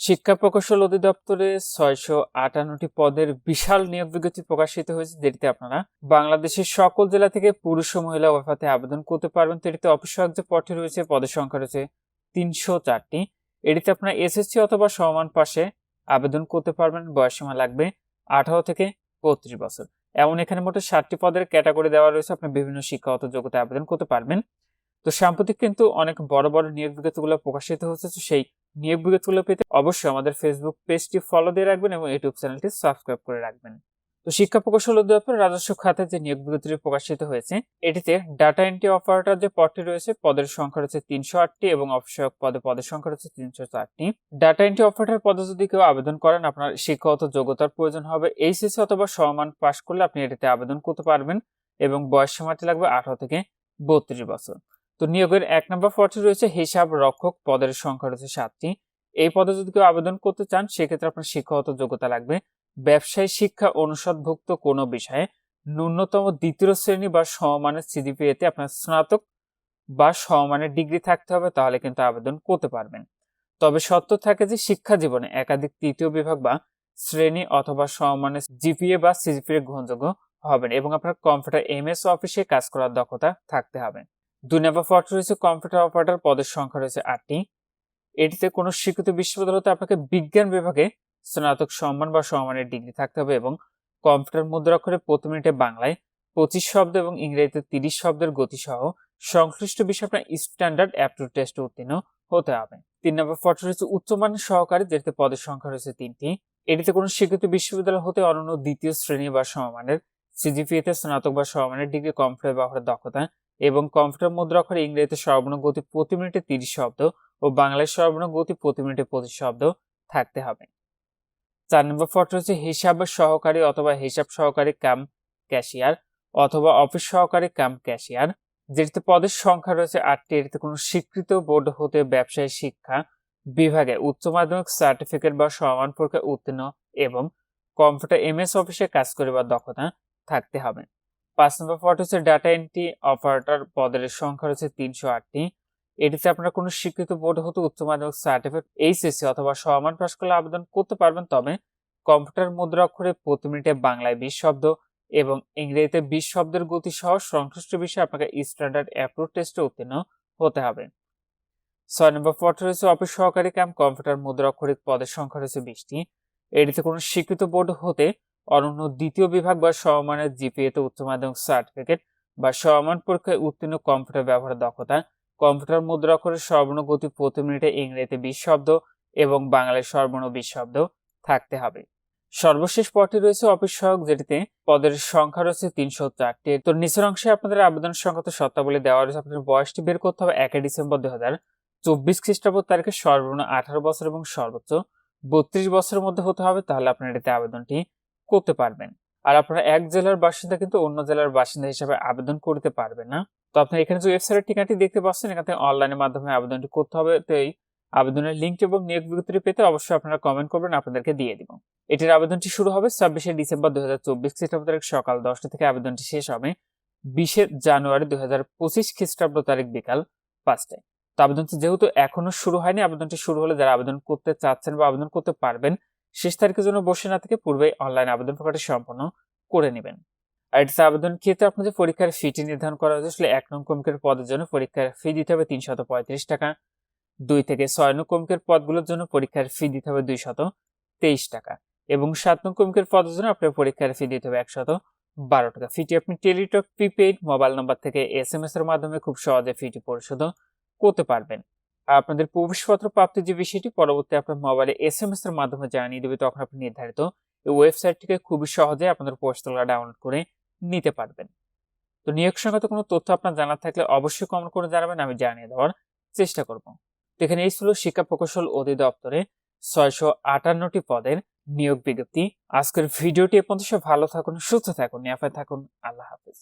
শিক্ষা প্রকৌশল অধিদপ্তরে ছয়শো আটান্নটি পদের বিশাল নিয়োগ বিজ্ঞপ্তি প্রকাশিত হয়েছে। যেটিতে আপনারা বাংলাদেশের সকল জেলা থেকে পুরুষ ও মহিলা ওয়াফাতে আবেদন করতে পারবেন। তো এটিতে পদটি রয়েছে, পদের সংখ্যা রয়েছে তিনশো চারটি। এটিতে আপনারা এসএসসি অথবা সমান পাশে আবেদন করতে পারবেন। বয়সীমা লাগবে আঠারো থেকে বত্রিশ বছর। এমন এখানে মোট ষাটটি পদের ক্যাটাগরি দেওয়া রয়েছে। আপনি বিভিন্ন শিক্ষাগত যোগ্যতা আবেদন করতে পারবেন। তো সাম্প্রতিক কিন্তু অনেক বড় বড় নিয়োগ বিজ্ঞপ্তিগুলো প্রকাশিত হচ্ছে তো সেই নিয়োগ বিজ্ঞপ্তিগুলো পেতে অবশ্যই আমাদের ফেসবুক পেজটি ফলো দিয়ে রাখবেন এবং ইউটিউব চ্যানেলটি সাবস্ক্রাইব করে রাখবেন। তো শিক্ষা প্রকৌশল অধিদপ্তর রাজস্ব খাতে যে নিয়োগ বিজ্ঞপ্তিটি প্রকাশিত হয়েছে, এটিতে ডাটা এন্ট্রি অপারেটর যে পদটি রয়েছে, পদের সংখ্যা রয়েছে তিনশো আটটি এবং অফিসক পদে পদের সংখ্যা রয়েছে তিনশো চারটি। ডাটা এন্ট্রি অপারেটর পদে যদি কেউ আবেদন করেন, আপনার শিক্ষাগত যোগ্যতার প্রয়োজন হবে এইচএসসি অথবা সমান পাশ করলে আপনি এটিতে আবেদন করতে পারবেন এবং বয়স সীমাটি লাগবে আঠারো থেকে বত্রিশ বছর। তো নিয়োগের এক নম্বর পদটি রয়েছে হিসাব রক্ষক পদের সংখ্যা রয়েছে সাতটি। এই পদে যদি কেউ আবেদন করতে চান, সেক্ষেত্রে আপনার শিক্ষাগত যোগ্যতা লাগবে। ব্যবসায় শিক্ষা অনুষদভুক্ত কোনো বিষয়ে ন্যূনতম দ্বিতীয় শ্রেণি বা সমমানের সিজিপিএতে আপনার স্নাতক বা সমমানের ডিগ্রি থাকতে হবে, তাহলে কিন্তু আবেদন করতে পারবেন। তবে সত্য থাকে যে শিক্ষা জীবনে একাধিক তৃতীয় বিভাগ বা শ্রেণি অথবা সমমানের জিপিএ বা সিজিপিএ গ্রহণযোগ্য হবেন এবং আপনার কম্পিউটার এমএস অফিসে কাজ করার দক্ষতা থাকতে হবে। দুই নম্বর পদ রয়েছে কম্পিউটার অপারেটর পদের সংখ্যা রয়েছে আটটি। এটিতে কোনো স্বীকৃত বিশ্ববিদ্যালয়তে আপনাকে বিজ্ঞান বিভাগে স্নাতক সম্মান বা সম্মানের ডিগ্রি থাকতে হবে এবং কম্পিউটার মুদ্রাক্ষরে প্রতি মিনিটে বাংলায় পঁচিশ শব্দ এবং ইংরেজিতে তিরিশ শব্দের গতিসহ সংশ্লিষ্ট বিষয়ে আপনার স্ট্যান্ডার্ড অ্যাপটুড টেস্ট উত্তীর্ণ হতে হবে। তিন নম্বর পদ রয়েছে উচ্চমানের সহকারী যেটিতে পদের সংখ্যা রয়েছে তিনটি। এটিতে কোনো স্বীকৃত বিশ্ববিদ্যালয় হতে অনন্য দ্বিতীয় শ্রেণি বা সমমানের সিজিপিএতে স্নাতক বা সমমানের ডিগ্রি কম্পিউটার ব্যবহারের দক্ষতা এবং কম্পিউটার মুদ্রাক্ষরে ইংরেজিতে সর্বনিম্ন গতি প্রতি মিনিটে তিরিশ শব্দ ও বাংলায় সর্বনিম্ন গতি প্রতি মিনিটে পঁচিশ শব্দ থাকতে হবে। চার নম্বর ফটো হচ্ছে হিসাব সহকারী অথবা হিসাব সহকারী কাম ক্যাশিয়ার অথবা অফিস সহকারী কাম ক্যাশিয়ার, যেটিতে পদের সংখ্যা রয়েছে আটটি। এটিতে কোনো স্বীকৃত বোর্ড হতে ব্যবসায়ী শিক্ষা বিভাগে উচ্চ মাধ্যমিক সার্টিফিকেট বা সমান পরীক্ষায় উত্তীর্ণ এবং কম্পিউটার এমএস অফিসে কাজ করিবার দক্ষতা থাকতে হবে। পাঁচ নম্বর পদ হচ্ছে ডাটা এন্ট্রি অপারেটর পদের সংখ্যা রয়েছে তিনশো আটটি। এটিতে আপনারা কোনো স্বীকৃত বোর্ড হতে উচ্চ মাধ্যমিক সার্টিফিকেট এইচএসসি অথবা সমান পাশ করলে আবেদন করতে পারবেন, তবে কম্পিউটার মুদ্রা অক্ষরে প্রতি মিনিটে বাংলায় বিশ শব্দ এবং ইংরেজিতে বিশ শব্দের গতি সহ সংশ্লিষ্ট বিষয়ে আপনাকে স্ট্যান্ডার্ড অ্যাপ্রুভ টেস্টে উত্তীর্ণ হতে হবে। ছয় নম্বর পদ রয়েছে অফিস সহকারী ক্যাম্প কম্পিউটার মুদ্রা অক্ষরিক পদের সংখ্যা রয়েছে বিশটি। এটিতে কোনো স্বীকৃত বোর্ড হতে অনন্য দ্বিতীয় বিভাগ বা সমমানের জিপিএতে উচ্চ মাধ্যমিক সার্টিফিকেট বা সমান পরীক্ষায় উত্তীর্ণ কম্পিউটার ব্যবহারের দক্ষতা কম্পিউটার মুদ্রা অক্ষরের সর্বর্ণ গতি প্রতি মিনিটে ইংরেজিতে বিশ শব্দ এবং বাংলায় সর্বর্ণ বিশ শব্দ থাকতে হবে। সর্বশেষ পদটি রয়েছে অফিস সহায়ক যেটিতে পদের সংখ্যা রয়েছে তিনশো চারটি। তো নিচের অংশে আপনাদের আবেদন সংক্রান্ত শর্তাবলী দেওয়া রয়েছে। আপনাদের বয়সটি বের করতে হবে একই ডিসেম্বর দুই হাজার চব্বিশ খ্রিস্টাব্দ তারিখে সর্বনিম্ন আঠারো বছর এবং সর্বোচ্চ বত্রিশ বছরের মধ্যে হতে হবে। তাহলে আপনার এটিতে আবেদনটি করতে পারবেন। আর আপনারা এক জেলার বাসিন্দা কিন্তু অন্য জেলার বাসিন্দা হিসাবে আবেদন করতে পারবেন না। তো আপনার এখানে যে ওয়েবসাইটের ঠিকানাটি দেখতে পাচ্ছেন, এখান থেকে অনলাইনের মাধ্যমে আবেদনটি করতে হবে। তো এই আবেদনের লিঙ্ক এবং নিয়োগ বিজ্ঞপ্তি পেতে অবশ্যই আপনারা কমেন্ট করবেন, আপনাদেরকে দিয়ে দিব। এটির আবেদনটি শুরু হবে ছাব্বিশে ডিসেম্বর দুই হাজার চব্বিশ খ্রিস্টাব্দ তারিখ সকাল দশটা থেকে আবেদনটি শেষ হবে বিশে জানুয়ারি দুই হাজার পঁচিশ খ্রিস্টাব্দ তারিখ বিকাল পাঁচটায়। তো আবেদনটি যেহেতু এখনও শুরু হয়নি, আবেদনটি শুরু হলে যারা আবেদন করতে চাচ্ছেন বা আবেদন করতে পারবেন শেষ তারিখের জন্য বসে না থেকে পূর্বে অনলাইন আবেদন প্রক্রিয়াটি সম্পন্ন করে নেবেন। আর এটা আবেদন ক্ষেত্রে আপনাদের পরীক্ষার ফিটি নির্ধারণ করা হয়েছে। আসলে এক নং কমিকের পদের জন্য পরীক্ষার ফি দিতে হবে তিনশত পঁয়ত্রিশ টাকা। দুই থেকে ছয় নং কমিকের পদগুলোর জন্য পরীক্ষার ফি দিতে হবে দুইশত তেইশ টাকা। এবং সাত নং কমিকের পদের জন্য আপনার পরীক্ষার ফি দিতে হবে একশত বারো টাকা। ফিটি আপনি টেলিটক প্রিপেইড মোবাইল নম্বর থেকে এস এম এস এর মাধ্যমে খুব সহজে ফিটি পরিশোধ করতে পারবেন। আপনাদের প্রবেশপত্র প্রাপ্তির যে বিষয়টি পরবর্তী আপনার মোবাইলে এস এম এস এর মাধ্যমে জানিয়ে দেবে, তখন আপনি নির্ধারিত এই ওয়েবসাইটটিকে খুবই সহজে আপনাদের পোস্টগুলো ডাউনলোড করে নিতে পারবেন। তো নিয়োগ সংক্রান্ত কোনো তথ্য আপনার জানার থাকলে অবশ্যই কমেন্ট করে জানাবেন, আমি জানিয়ে দেওয়ার চেষ্টা করব। তো এখানে এই ছিল শিক্ষা প্রকৌশল অধিদপ্তরে ছয়শো আটান্নটি পদের নিয়োগ বিজ্ঞপ্তি। আজকের ভিডিওটি এ পর্যন্ত ভালো থাকুন, সুস্থ থাকুন, নিরাপদ থাকুন, আল্লাহ হাফিজ।